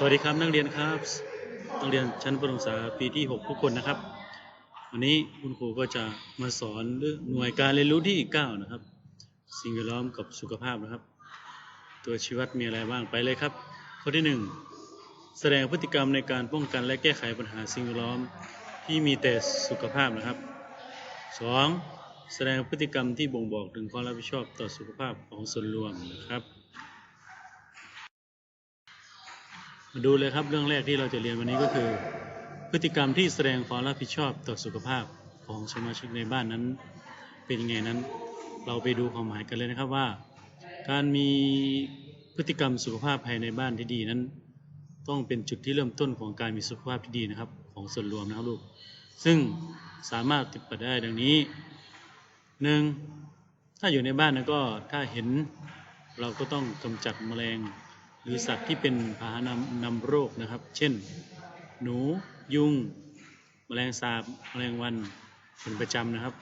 สวัสดีครับนักเรียนครับนักเรียนชั้นประถมศึกษาปีที่ 6 ทุกคนนะครับ วันนี้คุณครูก็จะมาสอนเรื่องหน่วยการเรียนรู้ที่ 9 นะครับ สิ่งแวดล้อมกับสุขภาพนะครับ ตัวชีวัดมีอะไรบ้างไปเลยครับ ข้อที่ 1 แสดงพฤติกรรมในการป้องกันและแก้ไขปัญหาสิ่งแวดล้อมที่มีแต่สุขภาพนะครับ 2. แสดงพฤติกรรมที่บ่งบอกถึงความรับผิดชอบต่อสุขภาพของส่วนรวมนะครับ ดูเลยครับเรื่องแรกที่เราจะเรียนวันนี้ก็คือ พฤติกรรมที่แสดงความรับผิดชอบต่อสุขภาพของสมาชิกในบ้านนั้น เป็นยังไงนั้น เราไปดูความหมายกันเลยนะครับว่า การมีพฤติกรรมสุขภาพภายในบ้านที่ดีนั้น ต้องเป็นจุดที่เริ่มต้นของการมีสุขภาพที่ดีนะครับ ของส่วนรวมนะครับลูกซึ่งสามารถติดปัดได้ดังนี้หนึ่งถ้าอยู่ในบ้านนะก็ถ้าเห็นเราก็ต้องกำจัดแมลง หรือสัตว์ที่เป็นพาหะนำนำโรคนะครับ เช่น หนู ยุง แมลงสาบ แมลงวัน เป็นประจำนะครับ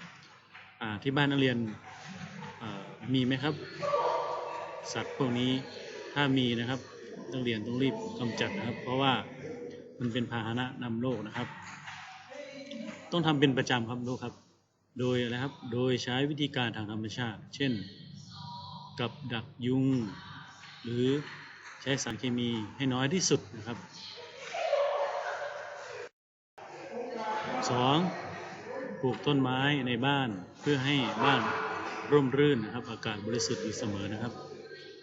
ที่บ้านนักเรียนมีไหมครับ สัตว์พวกนี้ถ้ามีนะครับนักเรียนต้องรีบกำจัดนะครับ เพราะว่ามันเป็นพาหนะนำโรคนะครับ ต้องทำเป็นประจำครับลูกครับ โดยอะไรครับ โดยใช้วิธีการทางธรรมชาติ เช่น กับดักยุง หรือ ช้สารเคมีให้น้อยที่สุดนะครับ 2. ปลูกต้นไม้ในบ้านเพื่อให้บ้านร่มรื่นนะครับ อากาศบริสุทธิ์อยู่เสมอนะครับ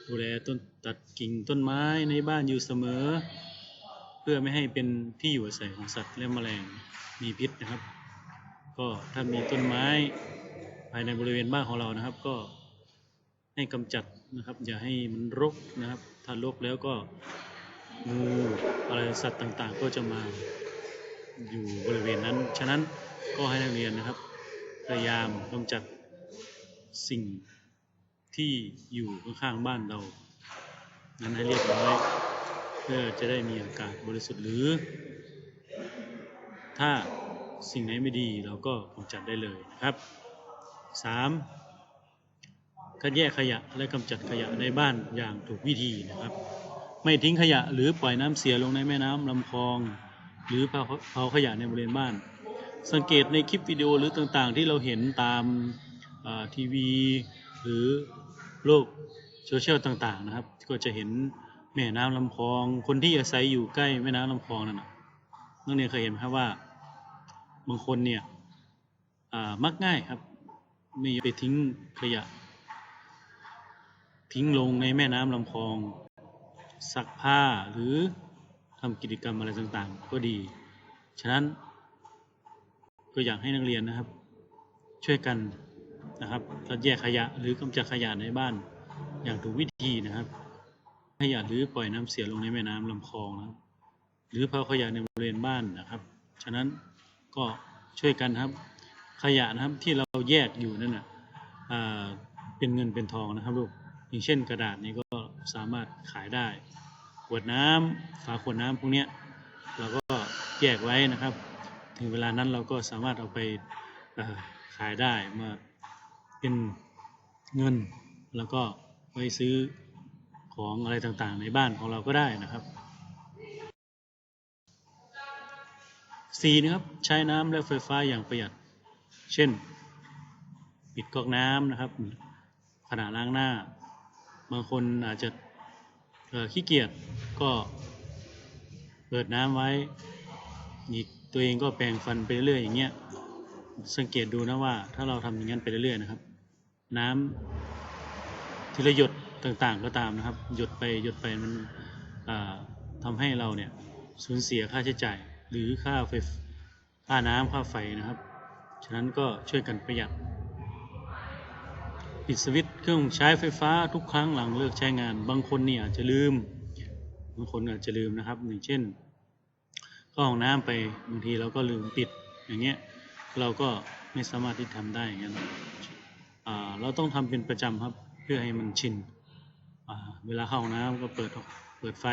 ดูแลต้นตัดกิ่งต้นไม้ในบ้านอยู่เสมอ เพื่อไม่ให้เป็นที่อยู่อาศัยของสัตว์และแมลงมีพิษนะครับ ก็ถ้ามีต้นไม้ภายในบริเวณบ้านของเรานะครับ ก็ให้กำจัดนะครับ อย่าให้มันรกนะครับ ถ้ารกแล้วก็งูอะไรสัตว์ต่างๆ ก็จะมาอยู่บริเวณนั้น ฉะนั้นก็ให้นักเรียนนะครับ พยายามกำจัดสิ่งที่อยู่ข้างๆบ้านเรา นั้นให้เรียบร้อย เพื่อจะได้มีอากาศบริสุทธิ์หรือ ถ้าสิ่งไหนไม่ดีเราก็กำจัดได้เลยนะครับ 3. คัดแยกขยะและกำจัดขยะในบ้านอย่างถูกวิธีนะครับ ไม่ทิ้งขยะหรือปล่อยน้ำเสียลงในแม่น้ำลำคลอง หรือเผาเผาขยะในบริเวณบ้าน สังเกตในคลิปวิดีโอหรือต่างๆ ที่เราเห็นตามทีวี หรือโลกโซเชียลต่างๆนะครับ ก็จะเห็นแม่น้ำลำคลอง คนที่อาศัยอยู่ใกล้แม่น้ำลำคลองนั่นนะนักเรียนเคยเห็นไหมครับว่าบางคนเนี่ยมักง่ายครับไม่ไปทิ้งขยะ ทิ้งลงในแม่น้ำลำคลองซักผ้าหรือทำกิจกรรมอะไรต่างๆ ก็ดี ฉะนั้นก็อยากให้นักเรียนนะครับ ช่วยกันนะครับคัดแยกขยะหรือกำจัดขยะในบ้าน อย่างถูกวิธีนะครับ ขยะหรือปล่อยน้ำเสียลงในแม่น้ำลำคลองนะหรือเผาขยะในบริเวณบ้านนะครับ ฉะนั้นก็ช่วยกันครับ ขยะนะครับที่เราแยกอยู่นั่นนะอ่าเป็นเงินเป็นทองนะครับลูก อย่างเช่นกระดาษนี้ก็สามารถขายได้ขวดน้ำฝาขวดน้ำพวกนี้เราก็แยกไว้นะครับ ถึงเวลานั้นเราก็สามารถเอาไปขายได้มาเป็นเงิน แล้วก็ไว้ซื้อของอะไรต่างๆ ในบ้านของเราก็ได้นะครับ4นะครับใช้น้ำและไฟฟ้าอย่างประหยัด เช่น ปิดก๊อกน้ำนะครับขณะล้างหน้า บางคนอาจจะขี้เกียจก็เปิดน้ำไว้อีกตัวเองก็แปรงฟันไปเรื่อยๆอย่างเงี้ยสังเกตดูนะว่าถ้าเราทำอย่างนั้นไปเรื่อยๆนะครับ น้ำทีละหยดต่างๆก็ตามนะครับ หยดไปหยดไปมันอ่าทำให้เราเนี่ยสูญเสียค่าใช้จ่าย หรือค่าไฟค่าน้ำค่าไฟนะครับ ฉะนั้นก็ช่วยกันประหยัด ปิดสวิตช์เครื่องใช้ไฟฟ้าทุกครั้งหลังเลิกใช้งาน บางคนเนี่ยอาจจะลืม บางคนอาจจะลืมนะครับอย่างเช่นเข้าห้องน้ำไปบางทีเราก็ลืมปิดอย่างเงี้ยเราก็ไม่สามารถที่ทำได้อย่างนั้นเราต้องทำเป็นประจำครับเพื่อให้มันชินเวลาเข้าห้องน้ำก็เปิดออกเปิดไฟ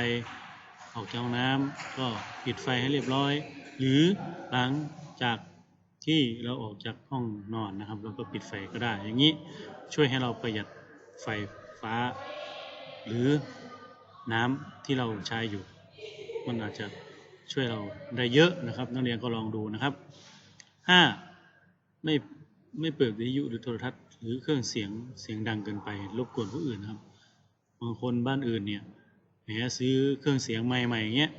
ออกจากห้องน้ำก็ปิดไฟให้เรียบร้อย หรือหลังจาก ที่เราออกจากห้องนอนนะครับเราก็ปิดไฟก็ได้ อย่างนี้ช่วยให้เราประหยัดไฟฟ้า หรือน้ำที่เราใช้อยู่ มันอาจจะช่วยเราได้เยอะนะครับ นักเรียนก็ลองดูนะครับห้าไม่ไม่เปิดวิทยุหรือโทรทัศน์หรือเครื่องเสียงเสียงดังเกินไปรบกวนผู้อื่นนะครับบางคนบ้านอื่นเนี่ยแหมซื้อเครื่องเสียงใหม่ๆอย่างเงี้ย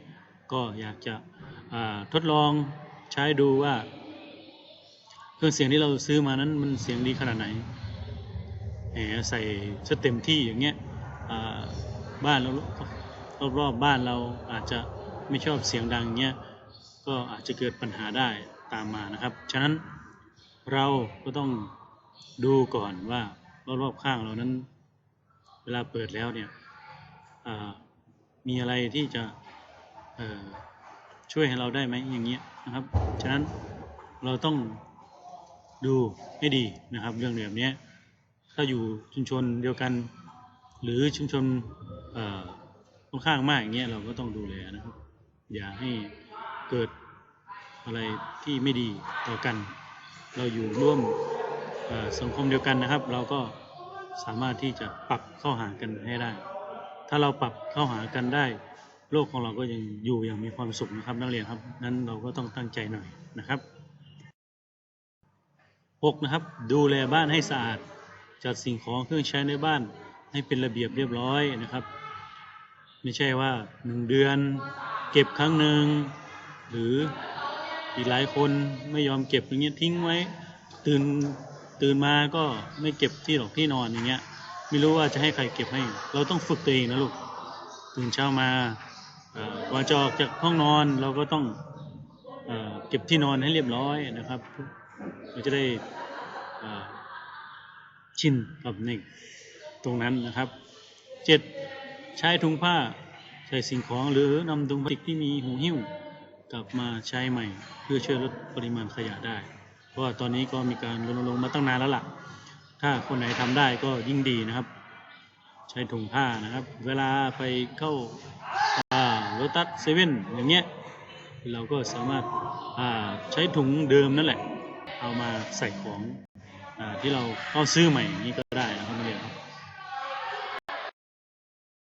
ก็อยากจะทดลองใช้ดูว่า เครื่องเสียงที่เราซื้อมานั้นมันเสียงดีขนาดไหนแหมใส่ซะเต็มที่อย่างเงี้ยบ้านเรารอบๆบ้านเราอาจจะไม่ชอบเสียงดังเงี้ยก็อาจจะเกิดปัญหาได้ตามมานะครับ ฉะนั้นเราก็ต้องดูก่อนว่ารอบๆข้างเรานั้น เวลาเปิดแล้วเนี่ยมีอะไรที่จะช่วยให้เราได้ไหมอย่างเงี้ยนะครับ ฉะนั้นเราต้อง ดูให้ดีนะครับ เรื่องแบบเนี้ยถ้าอยู่ชุมชนเดียวกัน หรือชุมชนค่อนข้างมากอย่างเงี้ยเราก็ต้องดูแลนะครับ อย่าให้เกิดอะไรที่ไม่ดีต่อกัน เราอยู่ร่วมสังคมเดียวกันนะครับ เราก็สามารถที่จะปรับเข้าหากันให้ได้ ถ้าเราปรับเข้าหากันได้ โลกของเราก็ยังอยู่อย่างมีความสุขนะครับนักเรียนครับ นั้นเราก็ต้องตั้งใจหน่อยนะครับ หกนะครับ ดูแลบ้านให้สะอาด จัดสิ่งของเครื่องใช้ในบ้านให้เป็นระเบียบเรียบร้อยนะครับ ไม่ใช่ว่าหนึ่งเดือน เก็บครั้งหนึ่งหรืออีกหลายคนไม่ยอมเก็บอย่างเงี้ยทิ้งไว้ตื่นตื่นมาก็ไม่เก็บที่หรอกที่นอนอย่างเงี้ยไม่รู้ว่าจะให้ใครเก็บให้ เราต้องฝึกตัวเองนะลูกตื่นเช้ามาก่อนจะออกจากห้องนอนเราก็ต้องเอเก็บที่นอนให้เรียบร้อยนะครับ เราจะได้ชินกับในตรงนั้นนะครับเจ็ดใช้ถุงผ้าใส่สิ่งของหรือนำถุงพลาสติกที่มีหูหิ้วกลับมาใช้ใหม่เพื่อช่วยลดปริมาณขยะได้ เพราะว่าตอนนี้ก็มีการรณรงค์มาตั้งนานแล้วล่ะ ถ้าคนไหนทำได้ก็ยิ่งดีนะครับ ใช้ถุงผ้านะครับ เวลาไปเข้าโรตัสเซเว่นอย่างเงี้ยเราก็สามารถาใช้ถุงเดิมนั่นแหละ เอามาใส่ของอที่เราก็ซื้อใหม่อย่างนี้ก็ได้นะครับนักเรียน